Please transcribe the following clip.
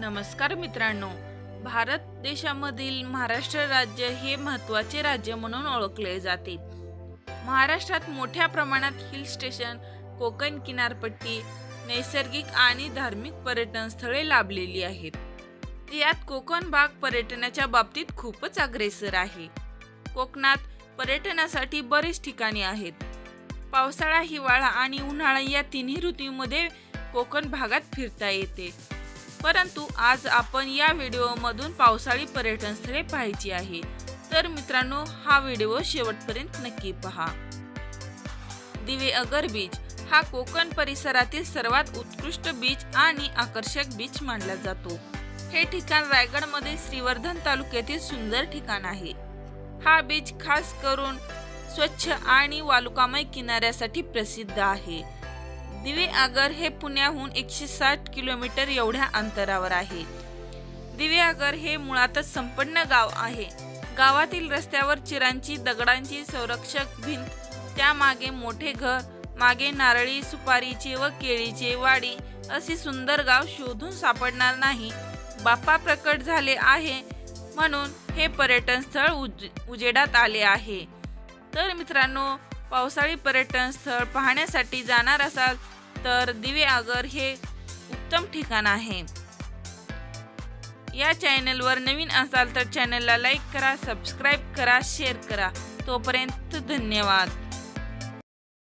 नमस्कार मित्रांनो. भारत देशामधील महाराष्ट्र राज्य हे महत्त्वाचे राज्य म्हणून ओळखले जाते. महाराष्ट्रात मोठ्या प्रमाणात हिल स्टेशन कोकण किनारपट्टी नैसर्गिक आणि धार्मिक पर्यटन स्थळे लाभलेली आहेत. यात कोकण भाग पर्यटनाच्या बाबतीत खूपच अग्रेसर आहे. कोकणात पर्यटनासाठी बरेच ठिकाणे आहेत. पावसाळा हिवाळा आणि उन्हाळा या तिन्ही ऋतूमध्ये कोकण भागात फिरता येते. परंतु आज आपण या व्हिडिओमधून पावसाळी पर्यटन स्थळे पाहायची आहे. तर मित्रांनो हा व्हिडिओ शेवटपर्यंत नक्की पहा. दिवे अगर बीच हा कोकण परिसरातील सर्वात उत्कृष्ट बीच आणि आकर्षक बीच मानला जातो. हे ठिकाण रायगडमध्ये श्रीवर्धन तालुक्यातील सुंदर ठिकाण आहे. हा बीच खास करून स्वच्छ आणि वालुकामय किनाऱ्यासाठी प्रसिद्ध आहे. दिवे आगर हे पुण्याहून एकशे साठ किलोमीटर एवढ्या अंतरावर आहे. दिवे आगर हे मुळातच संपन्न गाव आहे. गावातील रस्त्यावर चिरांची दगडांची संरक्षक भिंत त्यामागे मोठे घर मागे नारळी सुपारीचे व केळीचे वाडी असे सुंदर गाव शोधून सापडणार नाही. बाप्पा प्रकट झाले आहे म्हणून हे पर्यटन स्थळ उज उजेडात आले आहे. तर मित्रांनो पावसाळी पर्यटन स्थळ पाहण्यासाठी जाणार असाल तर दिवे आगर हे उत्तम ठिकाण आहे. या चॅनलवर नवीन असाल तर चॅनलला लाईक करा सबस्क्राईब करा शेअर करा. तोपर्यंत धन्यवाद.